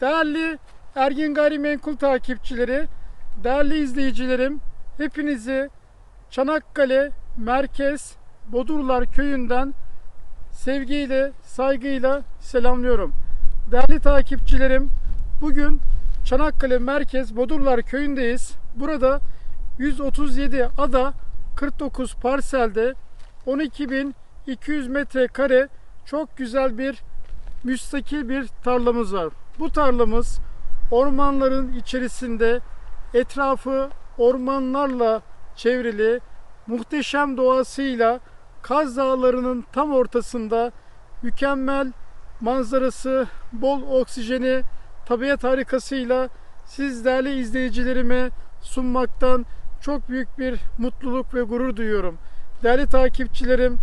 Değerli Ergin Gayrimenkul takipçileri, değerli izleyicilerim, hepinizi Çanakkale Merkez Bodurlar Köyü'nden sevgiyle, saygıyla selamlıyorum. Değerli takipçilerim, bugün Çanakkale Merkez Bodurlar Köyü'ndeyiz. Burada 137 ada 49 parselde 12.200 metrekare çok güzel bir müstakil bir tarlamız var. Bu tarlamız ormanların içerisinde etrafı ormanlarla çevrili muhteşem doğasıyla Kaz Dağları'nın tam ortasında mükemmel manzarası, bol oksijeni, tabiat harikasıyla siz değerli izleyicilerime sunmaktan çok büyük bir mutluluk ve gurur duyuyorum. Değerli takipçilerim,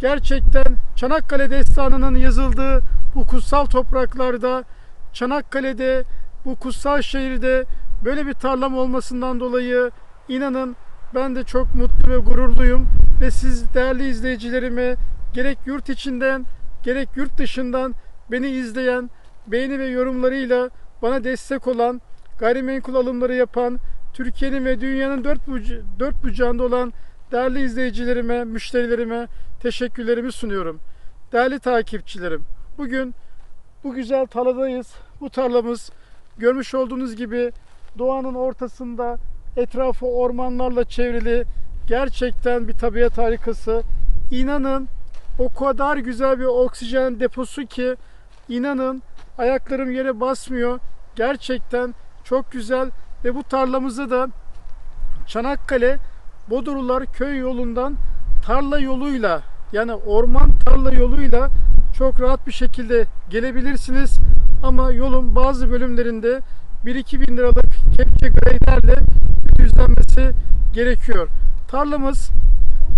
gerçekten Çanakkale destanının yazıldığı bu kutsal topraklarda, Çanakkale'de, bu kutsal şehirde böyle bir tarlam olmasından dolayı inanın ben de çok mutlu ve gururluyum ve siz değerli izleyicilerime gerek yurt içinden gerek yurt dışından beni izleyen, beğeni ve yorumlarıyla bana destek olan, gayrimenkul alımları yapan, Türkiye'nin ve dünyanın dört, buca- dört bucağında olan değerli izleyicilerime, müşterilerime teşekkürlerimi sunuyorum. Değerli takipçilerim, bugün bu güzel tarladayız. Bu tarlamız görmüş olduğunuz gibi doğanın ortasında etrafı ormanlarla çevrili gerçekten bir tabiat harikası. İnanın o kadar güzel bir oksijen deposu ki inanın ayaklarım yere basmıyor. Gerçekten çok güzel ve bu tarlamızı da Çanakkale Bodurlular köy yolundan tarla yoluyla yani orman tarla yoluyla çok rahat bir şekilde gelebilirsiniz. Ama yolun bazı bölümlerinde 1-2 bin liralık kepçe greylerle düzlenmesi gerekiyor. Tarlamız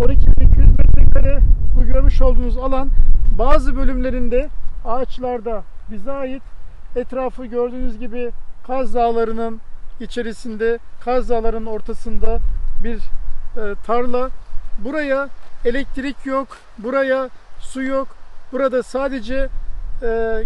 12.200 metrekare bu görmüş olduğunuz alan bazı bölümlerinde ağaçlarda bize ait etrafı gördüğünüz gibi Kaz Dağları'nın içerisinde Kaz Dağları'nın ortasında bir e, tarla. Buraya elektrik yok, buraya su yok. Burada sadece e,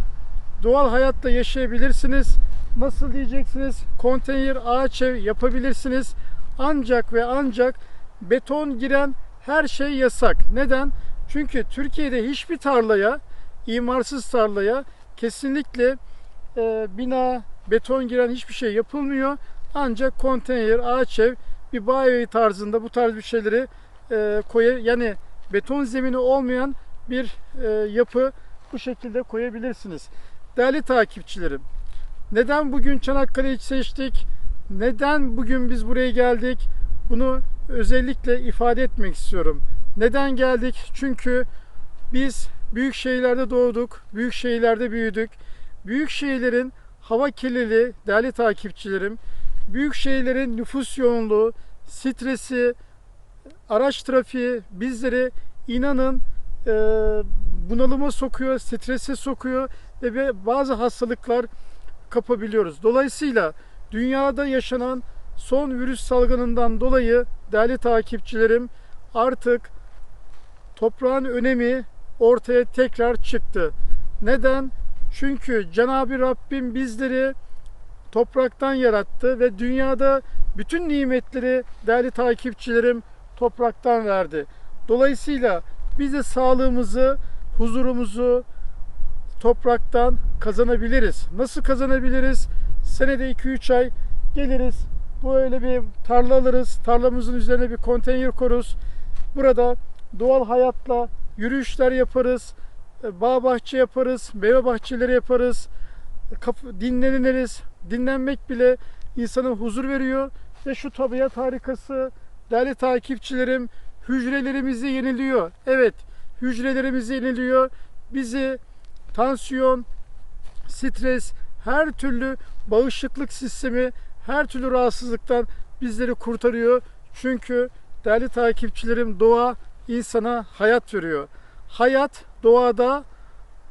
doğal hayatta yaşayabilirsiniz. Nasıl diyeceksiniz? Konteyner ağaç ev yapabilirsiniz. Ancak ve ancak beton giren her şey yasak. Neden? Çünkü Türkiye'de hiçbir tarlaya, imarsız tarlaya kesinlikle e, bina, beton giren hiçbir şey yapılmıyor. Ancak konteyner, ağaç ev, bir bağ evi tarzında bu tarz bir şeyleri e, koya yani beton zemini olmayan bir e, yapı bu şekilde koyabilirsiniz. Değerli takipçilerim, neden bugün Çanakkale'yi seçtik? Neden bugün biz buraya geldik? Bunu özellikle ifade etmek istiyorum. Neden geldik? Çünkü biz büyük şehirlerde doğduk, büyük şehirlerde büyüdük. Büyük şehirlerin hava kirliliği, değerli takipçilerim, büyük şehirlerin nüfus yoğunluğu, stresi, araç trafiği bizleri inanın e, bunalıma sokuyor, strese sokuyor ve bazı hastalıklar kapabiliyoruz. Dolayısıyla dünyada yaşanan son virüs salgınından dolayı değerli takipçilerim artık toprağın önemi ortaya tekrar çıktı. Neden? Çünkü Cenab-ı Rabbim bizleri topraktan yarattı ve dünyada bütün nimetleri değerli takipçilerim topraktan verdi. Dolayısıyla biz de sağlığımızı, huzurumuzu topraktan kazanabiliriz. Nasıl kazanabiliriz? Senede 2-3 ay geliriz. Böyle bir tarla alırız. Tarlamızın üzerine bir konteyner koruz. Burada doğal hayatla yürüyüşler yaparız. Bağ bahçe yaparız. Meyve bahçeleri yaparız. Dinleniriz. Dinlenmek bile insana huzur veriyor. Ve şu tabiat harikası değerli takipçilerim hücrelerimizi yeniliyor. Evet hücrelerimizi yeniliyor. Bizi tansiyon, stres, her türlü bağışıklık sistemi, her türlü rahatsızlıktan bizleri kurtarıyor. Çünkü değerli takipçilerim doğa insana hayat veriyor. Hayat doğada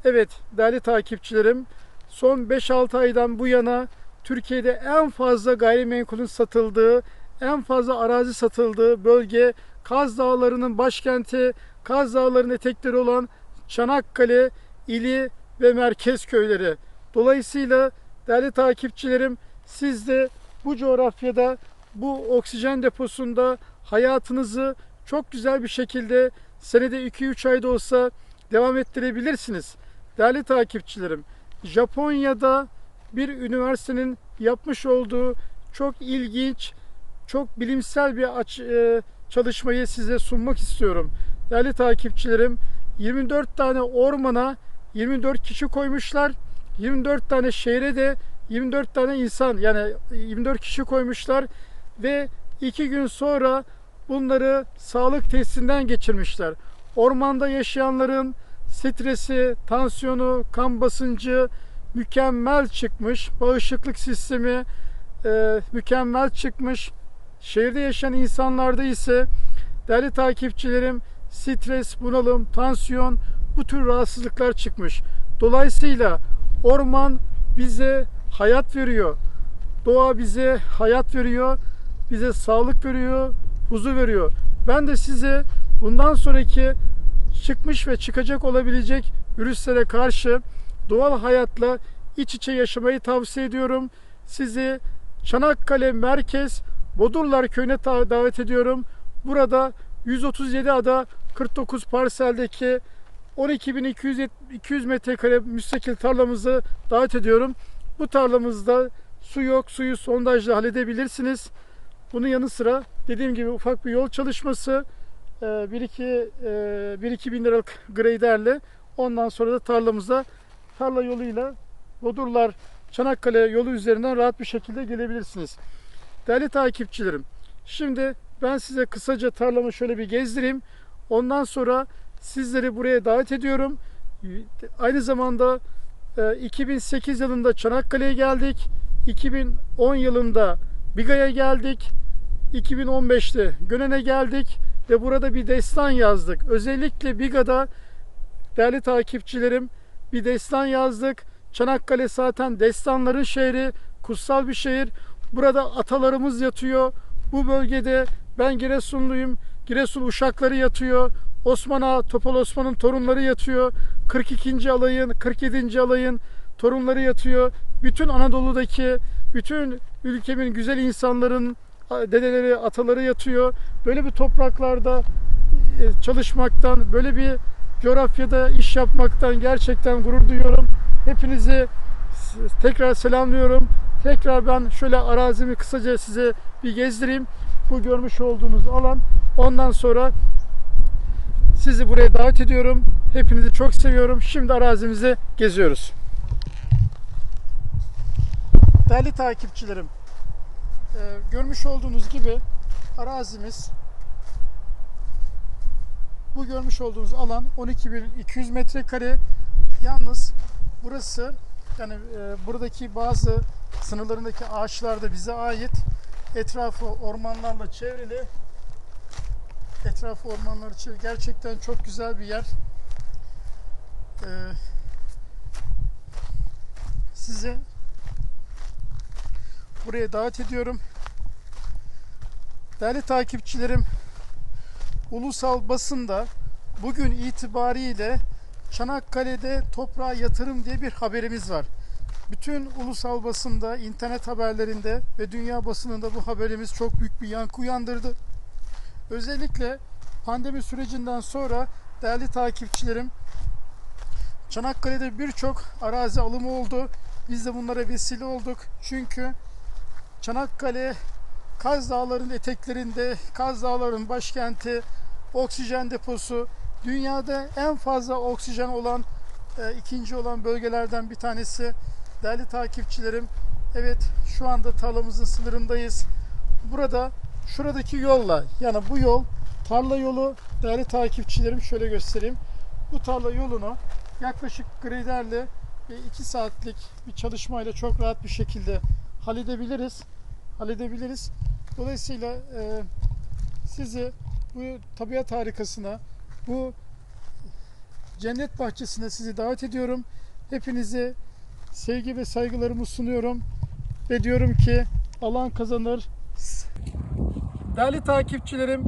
evet değerli takipçilerim son 5-6 aydan bu yana Türkiye'de en fazla gayrimenkulün satıldığı, en fazla arazi satıldığı bölge Kaz Dağları'nın başkenti, Kaz Dağları'nın etekleri olan Çanakkale ili ve merkez köyleri. Dolayısıyla Değerli takipçilerim siz de bu coğrafyada bu oksijen deposunda hayatınızı çok güzel bir şekilde senede 2-3 ayda olsa devam ettirebilirsiniz. Değerli takipçilerim Japonya'da bir üniversitenin yapmış olduğu çok ilginç, çok bilimsel bir aç, e, çalışmayı size sunmak istiyorum. Değerli takipçilerim 24 tane ormana 24 kişi koymuşlar. 24 tane şehre de 24 tane insan yani 24 kişi koymuşlar ve iki gün sonra bunları sağlık testinden geçirmişler. Ormanda yaşayanların stresi, tansiyonu, kan basıncı mükemmel çıkmış. Bağışıklık sistemi e, mükemmel çıkmış. Şehirde yaşayan insanlarda ise değerli takipçilerim stres, bunalım, tansiyon bu tür rahatsızlıklar çıkmış. Dolayısıyla orman bize hayat veriyor. Doğa bize hayat veriyor. Bize sağlık veriyor, huzur veriyor. Ben de size bundan sonraki çıkmış ve çıkacak olabilecek virüslere karşı doğal hayatla iç içe yaşamayı tavsiye ediyorum. Sizi Çanakkale Merkez Bodurlar Köyü'ne davet ediyorum. Burada 137 ada 49 parseldeki 12.200 metrekare müstakil tarlamızı davet ediyorum. Bu tarlamızda su yok, suyu sondajla halledebilirsiniz. Bunun yanı sıra dediğim gibi ufak bir yol çalışması 1-2 bin liralık graderle ondan sonra da tarlamıza tarla yoluyla Bodurlar Çanakkale yolu üzerinden rahat bir şekilde gelebilirsiniz. Değerli takipçilerim, şimdi ben size kısaca tarlamı şöyle bir gezdireyim. Ondan sonra sizleri buraya davet ediyorum. Aynı zamanda e, 2008 yılında Çanakkale'ye geldik. 2010 yılında Biga'ya geldik. 2015'te Gönen'e geldik ve burada bir destan yazdık. Özellikle Biga'da değerli takipçilerim bir destan yazdık. Çanakkale zaten destanların şehri, kutsal bir şehir. Burada atalarımız yatıyor. Bu bölgede ben Giresunluyum. Giresun uşakları yatıyor. Osman Ağa, Topal Osman'ın torunları yatıyor. 42. alayın, 47. alayın torunları yatıyor. Bütün Anadolu'daki, bütün ülkemin güzel insanların dedeleri, ataları yatıyor. Böyle bir topraklarda e, çalışmaktan, böyle bir coğrafyada iş yapmaktan gerçekten gurur duyuyorum. Hepinizi tekrar selamlıyorum. Tekrar ben şöyle arazimi kısaca size bir gezdireyim. Bu görmüş olduğunuz alan. Ondan sonra sizi buraya davet ediyorum. Hepinizi çok seviyorum. Şimdi arazimizi geziyoruz. Değerli takipçilerim, e, görmüş olduğunuz gibi arazimiz bu görmüş olduğunuz alan 12.200 metrekare. Yalnız burası yani e, buradaki bazı sınırlarındaki ağaçlar da bize ait. Etrafı ormanlarla çevrili. Etrafı ormanlar çevrili. Gerçekten çok güzel bir yer. E, sizi buraya davet ediyorum. Değerli takipçilerim, ulusal basında bugün itibariyle Çanakkale'de toprağa yatırım diye bir haberimiz var. Bütün ulusal basında, internet haberlerinde ve dünya basınında bu haberimiz çok büyük bir yankı uyandırdı. Özellikle pandemi sürecinden sonra değerli takipçilerim Çanakkale'de birçok arazi alımı oldu. Biz de bunlara vesile olduk. Çünkü Çanakkale Kaz Dağları'nın eteklerinde, Kaz Dağları'nın başkenti, oksijen deposu, dünyada en fazla oksijen olan, e, ikinci olan bölgelerden bir tanesi. Değerli takipçilerim, evet şu anda tarlamızın sınırındayız. Burada şuradaki yolla, yani bu yol tarla yolu değerli takipçilerim şöyle göstereyim. Bu tarla yolunu yaklaşık graderle 2 saatlik bir çalışmayla çok rahat bir şekilde halledebiliriz. Halledebiliriz. Dolayısıyla e, sizi bu tabiat harikasına, bu cennet bahçesine sizi davet ediyorum. Hepinize sevgi ve saygılarımı sunuyorum. Ve diyorum ki alan kazanır. Değerli takipçilerim,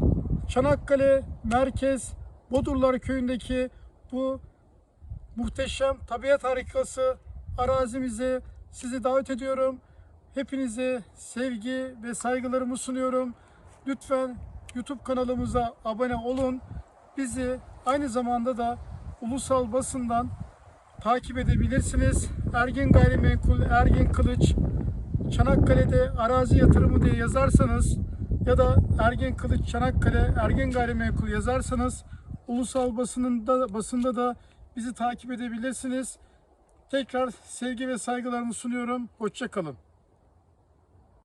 Çanakkale Merkez Bodurlar Köyü'ndeki bu muhteşem tabiat harikası arazimize sizi davet ediyorum. Hepinize sevgi ve saygılarımı sunuyorum. Lütfen YouTube kanalımıza abone olun. Bizi aynı zamanda da ulusal basından takip edebilirsiniz. Ergin Gayrimenkul, Ergin Kılıç, Çanakkale'de arazi yatırımı diye yazarsanız ya da Ergin Kılıç Çanakkale, Ergin Gayrimenkul yazarsanız ulusal basınında basında da bizi takip edebilirsiniz. Tekrar sevgi ve saygılarımı sunuyorum. Hoşça kalın.